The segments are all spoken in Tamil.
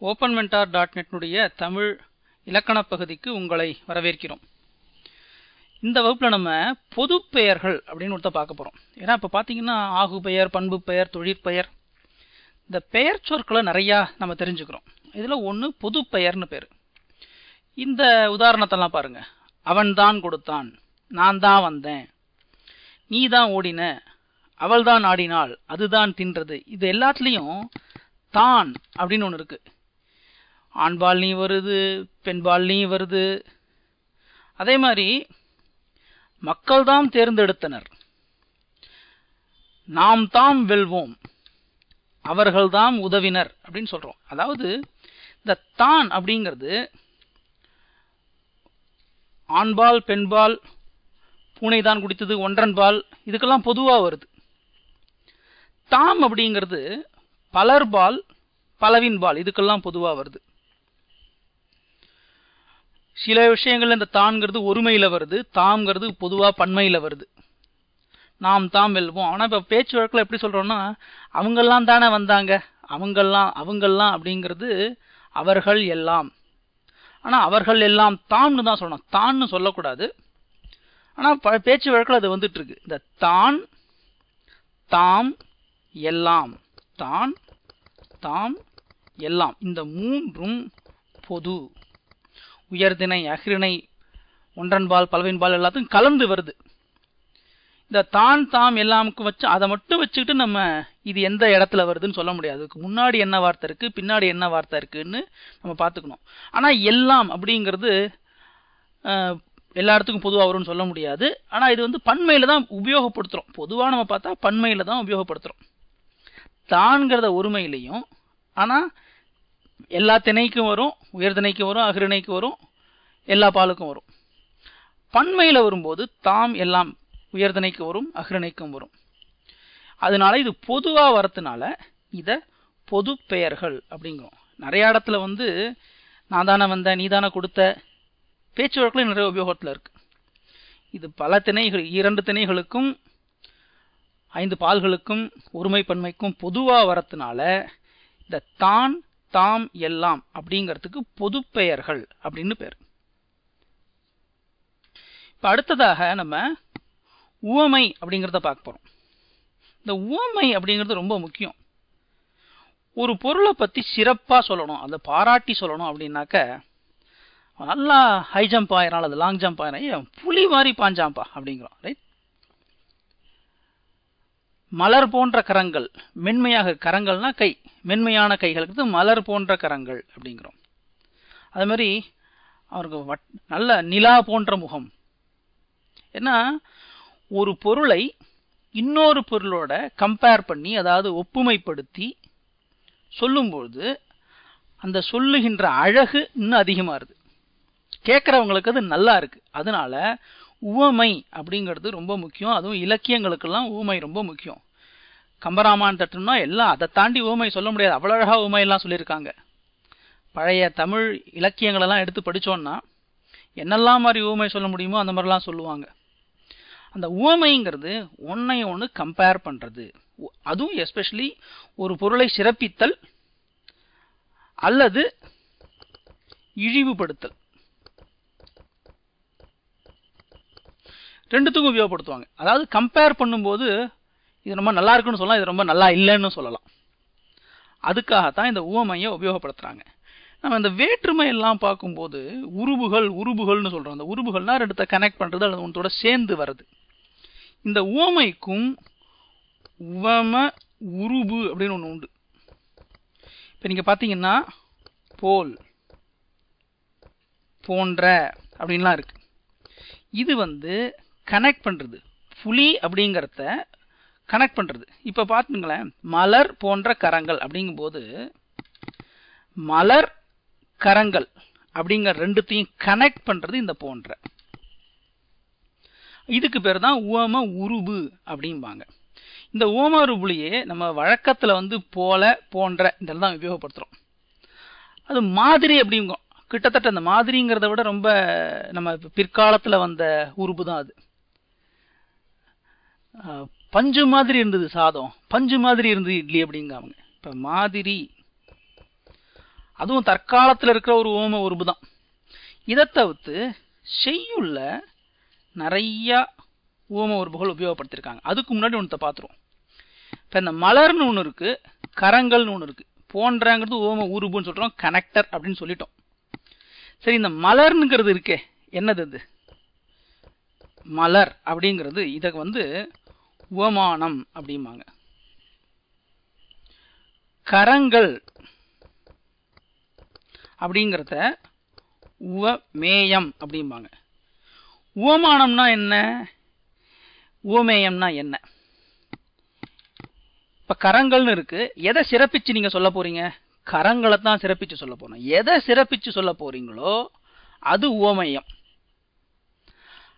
ஓப்பன்மென்டார் டாட் நெட்னுடைய தமிழ் இலக்கணப் பகுதிக்கு உங்களை வரவேற்கிறோம். இந்த வகுப்பில் நம்ம பொது பெயர்கள் அப்படின்னு ஒருத்த பார்க்க போகிறோம் ஏன்னா இப்போ பார்த்தீங்கன்னா ஆகு பெயர் பண்பு பெயர் தொழிற்பெயர் இந்த பெயர் சொற்களை நிறையா நம்ம தெரிஞ்சுக்கிறோம். இதில் ஒன்று பொது பெயர்னு பேர். இந்த உதாரணத்தெல்லாம் பாருங்க. அவன்தான் கொடுத்தான் நான் தான் வந்தேன் நீ தான் ஓடின அவள் தான் ஆடினாள் அதுதான் தின்றது. இது எல்லாத்துலேயும் தான் அப்படின்னு ஒன்று இருக்குது ஆண்பால்லையும் வருது பெண்பால்லையும் வருது. அதே மாதிரி மக்கள் தான் தேர்ந்தெடுத்தனர். நாம் தாம் வெல்வோம். அவர்கள்தாம் உதவினர் அப்படின்னு சொல்கிறோம் அதாவது இந்த தான் அப்படிங்கிறது ஆண்பால் பெண்பால் பூனை தான் குடித்தது ஒன்றன்பால் இதுக்கெல்லாம் பொதுவாக வருது. தாம் அப்படிங்கிறது பலர்பால் பலவின்பால் இதுக்கெல்லாம் பொதுவாக வருது. சில விஷயங்கள் இந்த தான்ங்கிறது ஒருமையில் வருது தாம்ங்கிறது பொதுவாக பன்மையில் வருது. நாம் தாம் வெல்வோம். ஆனால் இப்போ பேச்சு வழக்கில் எப்படி சொல்கிறோன்னா அவங்கெல்லாம் தானே வந்தாங்க அவங்கெல்லாம் அவங்கெல்லாம் அப்படிங்கிறது அவர்கள் எல்லாம். ஆனால் அவர்கள் எல்லாம் தாம்னு தான் சொல்லணும். தான்னு சொல்லக்கூடாது. ஆனால் ப- பேச்சு வழக்கில் அது வந்துட்டுருக்கு. இந்த தான் தாம் எல்லாம். தான் தாம் எல்லாம். இந்த மூன்றும் பொது. உயர்திணை அஃறிணை ஒன்றன்பால் பலவின்பால் எல்லாத்துக்கும் கலந்து வருது. இந்த தான் தாம் எல்லாமுக்கும் வச்சு அதை மட்டும் வச்சுக்கிட்டு நம்ம இது எந்த இடத்துல வருதுன்னு சொல்ல முடியாது. அதுக்கு முன்னாடி என்ன வார்த்தை இருக்குது பின்னாடி என்ன வார்த்தை இருக்குன்னு நம்ம பார்த்துக்கணும். ஆனால் எல்லாம் அப்படிங்கிறது எல்லா இடத்துக்கும் பொதுவாக வரும்னு சொல்ல முடியாது. ஆனால் இது வந்து பண்மையில் தான் உபயோகப்படுத்துகிறோம் பொதுவாக நம்ம பார்த்தா பண்மையில் தான் உபயோகப்படுத்துகிறோம் தான்கிறத ஒருமையிலையும் ஆனால் எல்லா திணைக்கும் வரும் உயர்திணைக்கும் வரும் அகிரிணைக்கு வரும் எல்லா பாலுக்கும் வரும். பன்மையில வரும்போது தாம் எல்லாம் உயர்திணைக்கு வரும் அகிரிணைக்கும் வரும். அதனால இது பொதுவாக வரதுனால இதை பொது பெயர்கள் அப்படிங்கிறோம். நிறைய இடத்துல வந்து நான் தானே வந்தேன் நீ தானே கொடுத்த பேச்சு வழக்கில் நிறைய உபயோகத்தில் இருக்கு. இது பல திணைகள் இரண்டு திணைகளுக்கும் ஐந்து பால்களுக்கும் ஒருமை பன்மைக்கும் பொதுவாக வரத்துனால இந்த தான் தாம் எல்லாம் அப்படிங்கிறதுக்கு பொது பெயர்கள் அப்படின்னு பேர். இப்போ அடுத்ததாக நம்ம உவமை அப்படிங்கிறத பார்க்க போறோம். இந்த உவமை அப்படிங்கிறது ரொம்ப முக்கியம். ஒரு பொருளை பத்தி சிறப்பா சொல்லணும் அதை பாராட்டி சொல்லணும் அப்படின்னாக்க நல்லா ஹை ஜம்ப் ஆயிரான் அது லாங் ஜம்ப் ஆயிரான் புலி மாதிரி பாஞ்சாம்பா அப்படிங்கிறோம் ரைட் மலர் போன்ற கரங்கள். மென்மையாக கரங்கள்னா கை. மென்மையான கைகளுக்கு மலர் போன்ற கரங்கள் அப்படிங்கிறோம். அது மாதிரி அவருக்கு வட்- நல்ல நிலா போன்ற முகம். ஏன்னா ஒரு பொருளை இன்னொரு பொருளோட கம்பேர் பண்ணி அதாவது ஒப்புமைப்படுத்தி சொல்லும்பொழுது அந்த சொல்லுகின்ற அழகு இன்னும் அதிகமாகுது கேட்கறவங்களுக்கு அது நல்லா இருக்கு. அதனால உவமை அப்படிங்கிறது ரொம்ப முக்கியம். அதுவும் இலக்கியங்களுக்கெல்லாம் உவமை ரொம்ப முக்கியம். கம்பராமான் தட்டுனா எல்லாம் அதை தாண்டி உவமை சொல்ல முடியாது. அவ்வளோ அழகாக உவமை எல்லாம் சொல்லியிருக்காங்க. பழைய தமிழ் இலக்கியங்களெல்லாம் எடுத்து படித்தோன்னா என்னெல்லாம் மாதிரி உவமை சொல்ல முடியுமோ அந்த மாதிரிலாம் சொல்லுவாங்க. அந்த உவமைங்கிறது ஒன்றை ஒன்று கம்பேர் பண்ணுறது அதுவும் எஸ்பெஷலி ஒரு பொருளை சிறப்பித்தல் அல்லது இழிவுபடுத்தல். ரெண்டுத்துக்கும் உபயோகப்படுத்துவாங்க. அதாவது கம்பேர் பண்ணும்போது இது ரொம்ப நல்லா இருக்குன்னு சொல்லலாம் இது ரொம்ப நல்லா இல்லைன்னு சொல்லலாம். அதுக்காகத்தான் இந்த உவமையை உபயோகப்படுத்துகிறாங்க நம்ம இந்த வேற்றுமை எல்லாம் பார்க்கும்போது உருபுகள் உருபுகள்னு சொல்கிறோம் அந்த உருபுகள்னால் ரெண்டுத்த கனெக்ட் பண்ணுறது அல்லது ஒன்றோட சேர்ந்து வருது இந்த உவமைக்கும் உவம உருபு அப்படின்னு ஒன்று உண்டு. இப்போ நீங்கள் பார்த்தீங்கன்னா போல் போன்ற அப்படின்லாம் இருக்குது இது வந்து கனெக்ட் பண்ணுறது புலி அப்படிங்கிறத கனெக்ட் பண்ணுறது இப்போ பார்த்துங்களேன் மலர் போன்ற கரங்கள் அப்படிங்கும்போது மலர் கரங்கள் அப்படிங்கிற ரெண்டுத்தையும் கனெக்ட் பண்ணுறது இந்த போன்ற. இதுக்கு பேர் தான் ஓம உருபு அப்படிம்பாங்க. இந்த ஓம உருபுலையே நம்ம வழக்கத்தில் வந்து போல போன்ற இதெல்லாம் உபயோகப்படுத்துகிறோம் அது மாதிரி அப்படிங்கும். கிட்டத்தட்ட அந்த மாதிரிங்கிறத விட ரொம்ப நம்ம பிற்காலத்தில் வந்த உருபு தான் அது. பஞ்சு மாதிரி இருந்தது சாதம். பஞ்சு மாதிரி இருந்தது இட்லி அப்படிங்காமங்க இப்போ மாதிரி. அதுவும் தற்காலத்தில் இருக்கிற ஒரு ஓம உருபு தான். இதை தவிர்த்து செய்யுள்ள நிறையா ஓம உருபுகள் உபயோகப்படுத்தியிருக்காங்க அதுக்கு முன்னாடி ஒன்றத்தை பார்த்துருவோம் இப்போ இந்த மலர்னு ஒன்று இருக்குது கரங்கள்னு ஒன்று இருக்குது போன்றங்கிறது ஓம உருபுன்னு சொல்கிறோம் கனெக்டர் அப்படின்னு சொல்லிட்டோம். சரி இந்த மலர்னுங்கிறது இருக்கே. என்னது அது? மலர் அப்படிங்கிறது இதை வந்து உவமானம் அப்படிம்பாங்க. கரங்கள் அப்படிங்கிறத உவமேயம் அப்படிம்பாங்க. உவமானம்னா என்ன? உவமேயம்னா என்ன? இப்போ கரங்கள்னு இருக்கு. எதை சிறப்பிச்சு நீங்கள் சொல்ல போறீங்க? கரங்களை தான் சிறப்பிச்சு சொல்ல போறோம். எதை சிறப்பிச்சு சொல்ல போறீங்களோ அது உவமேயம்.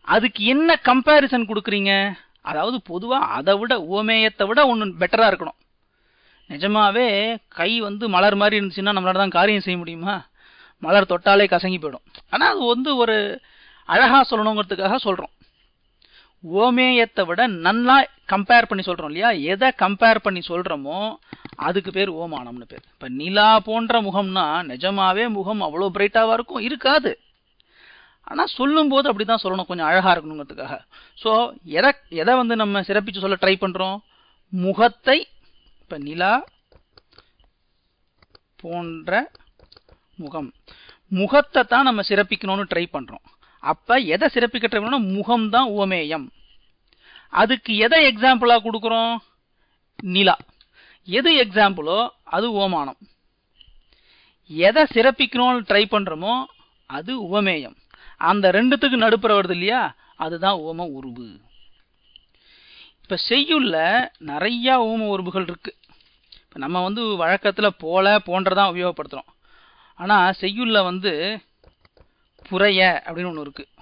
அதுக்கு என்ன கம்பேரிசன் கொடுக்குறீங்க? அதாவது பொதுவாக அதை விட உவமேயத்தை விட ஒன்று பெட்டராக இருக்கணும். நிஜமாவே கை வந்து மலர் மாதிரி இருந்துச்சுன்னா நம்மளால தான் காரியம் செய்ய முடியுமா? மலர் தொட்டாலே கசங்கி போயிடும். ஆனால் அது வந்து ஒரு அழகாக சொல்லணுங்கிறதுக்காக சொல்கிறோம் ஓமேயத்தை விட நல்லா கம்பேர் பண்ணி சொல்கிறோம் இல்லையா? எதை கம்பேர் பண்ணி சொல்கிறோமோ அதுக்கு பேர் ஓமானம்னு பேர். இப்போ நிலா போன்ற முகம்னா நிஜமாவே முகம் அவ்வளோ பிரைட்டாவா இருக்கும்? இருக்காது. ஆனால் சொல்லும் போது அப்படிதான் சொல்லணும் கொஞ்சம் அழகாக இருக்கணுங்கிறதுக்காக. ஸோ எதை எதை வந்து நம்ம சிறப்பித்து சொல்ல ட்ரை பண்ணுறோம் முகத்தை இப்போ நிலா போன்ற முகம். முகத்தை தான் நம்ம சிறப்பிக்கணும்னு ட்ரை பண்ணுறோம் அப்போ எதை சிறப்பிக்க ட்ரை பண்ணணும் முகம் தான் உவமேயம். அதுக்கு எதை எக்ஸாம்பிளாக கொடுக்குறோம்? நிலா. எது எக்ஸாம்பிளோ அது உவமானம். எதை சிறப்பிக்கணும்னு ட்ரை பண்ணுறோமோ அது உவமேயம். அந்த ரெண்டுத்துக்கு நடுப்புற வருது இல்லையா? அதுதான் ஓம உருவு. இப்போ செய்யுள்ள நிறையா ஓம உருவுகள் இருக்குது இப்போ நம்ம வந்து வழக்கத்தில் போல போன்றதான் உபயோகப்படுத்துகிறோம் ஆனால் செய்யுள்ள வந்து புறைய அப்படின்னு ஒன்று இருக்குது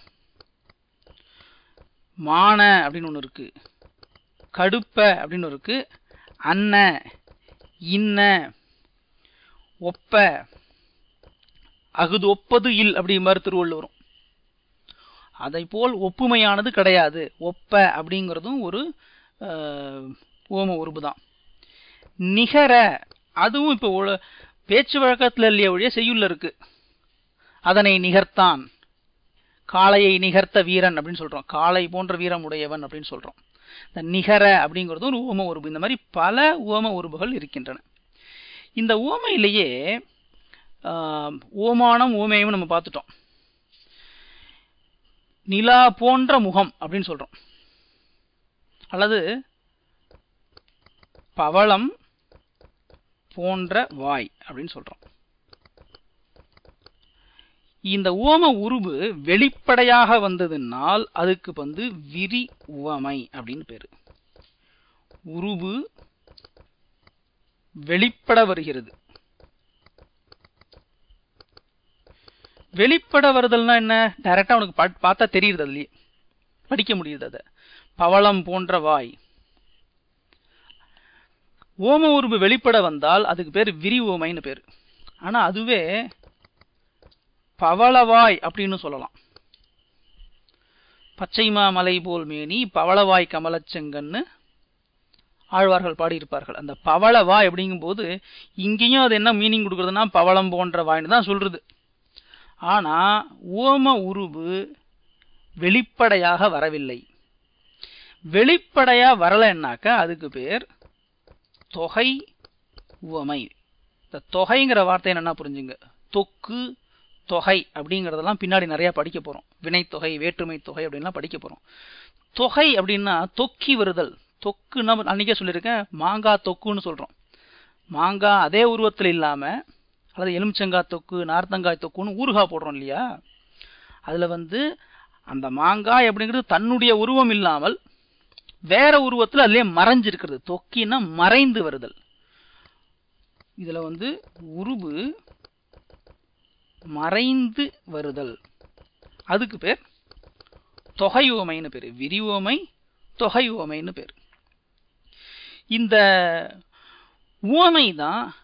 மான அப்படின்னு ஒன்று இருக்குது கடுப்ப அப்படின்னு இருக்குது இருக்கு. அன்ன இன்ன ஒப்ப அகுது ஒப்பது இல் அப்படி மாதிரி திருவள்ளுவரும் அதை போல் ஒப்புமையானது கிடையாது. ஒப்ப அப்படிங்கிறதும் ஒரு ஓம உருபு தான் நிகர அதுவும் இப்போ பேச்சு வழக்கத்தில் இல்லையே ஒழிய செய்யுள்ள இருக்கு. அதனை நிகர்த்தான். காளையை நிகர்த்த வீரன் அப்படின்னு சொல்கிறோம் காளை போன்ற வீரம் உடையவன் அப்படின்னு சொல்கிறோம் இந்த நிகர அப்படிங்கிறது ஒரு ஓம உருபு இந்த மாதிரி பல உவம உருபுகள் இருக்கின்றன. இந்த ஓமையிலேயே ஓமானம் ஓமேயம் நம்ம பார்த்துட்டோம். நிலா போன்ற முகம் அப்படின்னு சொல்றோம். அல்லது பவளம் போன்ற வாய் அப்படின்னு சொல்றோம். இந்த உவம உருவு வெளிப்படையாக வந்ததுனால் அதுக்கு வந்து விரி உவமை அப்படின்னு பேரு. உருவு வெளிப்பட வருகிறது. வெளிப்பட வருதல்னா என்ன? டைரக்டா உனக்கு பா- பார்த்தா தெரியுது அதுலேயே. படிக்க முடியுது அதை. பவளம் போன்ற வாய். ஓம உருவு வெளிப்பட வந்தால் அதுக்கு பேர் விரி ஓமைன்னு பேர். ஆனால் அதுவே பவளவாய் அப்படின்னு சொல்லலாம். பச்சைமா மலை போல் மேனி பவளவாய் கமலச்செங்கன்னு ஆழ்வார்கள் பாடியிருப்பார்கள். அந்த பவளவாய் அப்படிங்கும்போது இங்கேயும் அது என்ன மீனிங் கொடுக்குறதுன்னா பவளம் போன்ற வாய்ன்னு தான் சொல்கிறது ஆனால் ஓம உருவு வெளிப்படையாக வரவில்லை. வெளிப்படையாக வரலைன்னாக்க அதுக்கு பேர் தொகை உவமை. இந்த தொகைங்கிற வார்த்தை என்னன்னா புரிஞ்சுங்க. தொக்கு தொகை அப்படிங்கிறதெல்லாம் பின்னாடி நிறையா படிக்க போகிறோம் வினைத்தொகை வேற்றுமை தொகை அப்படின்லாம் படிக்க போகிறோம் தொகை அப்படின்னா தொக்கி வருதல். தொக்குன்னா அன்னைக்கே சொல்லியிருக்கேன் மாங்காய் தொக்குன்னு சொல்கிறோம் மாங்காய் அதே உருவத்தில் இல்லாமல் அல்லது எலுமிச்சங்காய் தொக்கு நார்த்தங்காய் தொக்குன்னு ஊறுகாய் போடுறோம் இல்லையா? அதில் வந்து அந்த மாங்காய் அப்படிங்கிறது தன்னுடைய உருவம் இல்லாமல் வேற உருவத்தில் அதுலேயே மறைஞ்சிருக்கிறது. தொக்கின்னா மறைந்து வருதல். இதுல வந்து உருவு மறைந்து வருதல். அதுக்கு பேர் தொகை உவமைன்னு விரிவோமை தொகை உவமைன்னு பேர். இந்த உவமை தான்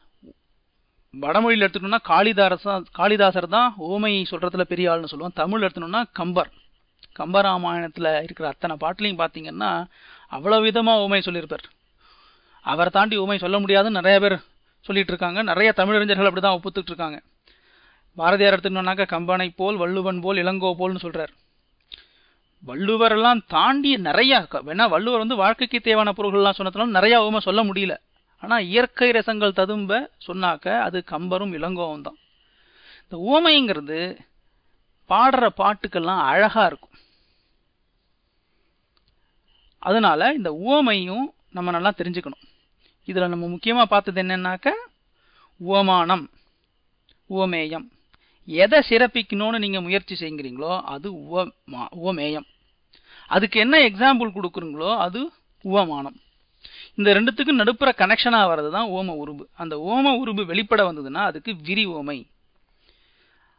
வடமொழியில் எடுத்துக்கணும்னா காளிதாரசா காளிதாசர் தான் ஓமை சொல்கிறதுல பெரிய ஆள்னு சொல்லுவோம். தமிழ் எடுத்துட்டோம்னா கம்பர். கம்பராமாயணத்தில் இருக்கிற அத்தனை பாட்டிலையும் பார்த்தீங்கன்னா அவ்வளோ விதமாக ஓமை சொல்லியிருப்பார். அவரை தாண்டி ஓமை சொல்ல முடியாதுன்னு நிறைய பேர் சொல்லிட்டு இருக்காங்க நிறைய தமிழறிஞர்கள் அப்படிதான் ஒப்புத்துட்டு இருக்காங்க பாரதியார் எடுத்துக்கணும்னாக்கா கம்பனை போல் வள்ளுவன் போல் இளங்கோ போல்னு சொல்கிறார் வள்ளுவரெல்லாம் தாண்டி நிறையா க- வேணா வள்ளுவர் வந்து வாழ்க்கைக்கு தேவையான பொருள்கள்லாம் சொன்னதுனால நிறையா உவமை சொல்ல முடியல. ஆனால் இயற்கை ரசங்கள் ததும்ப சொன்னாக்க அது கம்பரும் இளங்கோவும் தான். இந்த ஊமைங்கிறது பாடுற பாட்டுக்கெல்லாம் அழகாக இருக்கும். அதனால இந்த உவமையும் நம்ம நல்லா தெரிஞ்சுக்கணும். இதில் நம்ம முக்கியமாக பார்த்தது என்னன்னாக்க உவமானம் உவமேயம் எதை சிறப்பிக்கணும்னு நீங்கள் முயற்சி செய்கிறீங்களோ அது உவமா உவமேயம் அதுக்கு என்ன எக்ஸாம்பிள் கொடுக்குறீங்களோ அது உவமானம். இந்த ரெண்டுத்துக்கும் நடுப்புற கனெக்ஷனாக வர்றது தான் ஓம உருபு. அந்த ஓம உருபு வெளிப்பட வந்ததுன்னா அதுக்கு விரி ஓமை.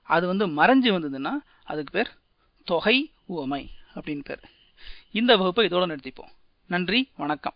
அது வந்து மறைஞ்சு வந்ததுன்னா அதுக்கு பேர் தொகை ஓமை அப்படின்னு பேர். இந்த வகுப்பை இதோடு நிறுத்திப்போம். நன்றி வணக்கம்.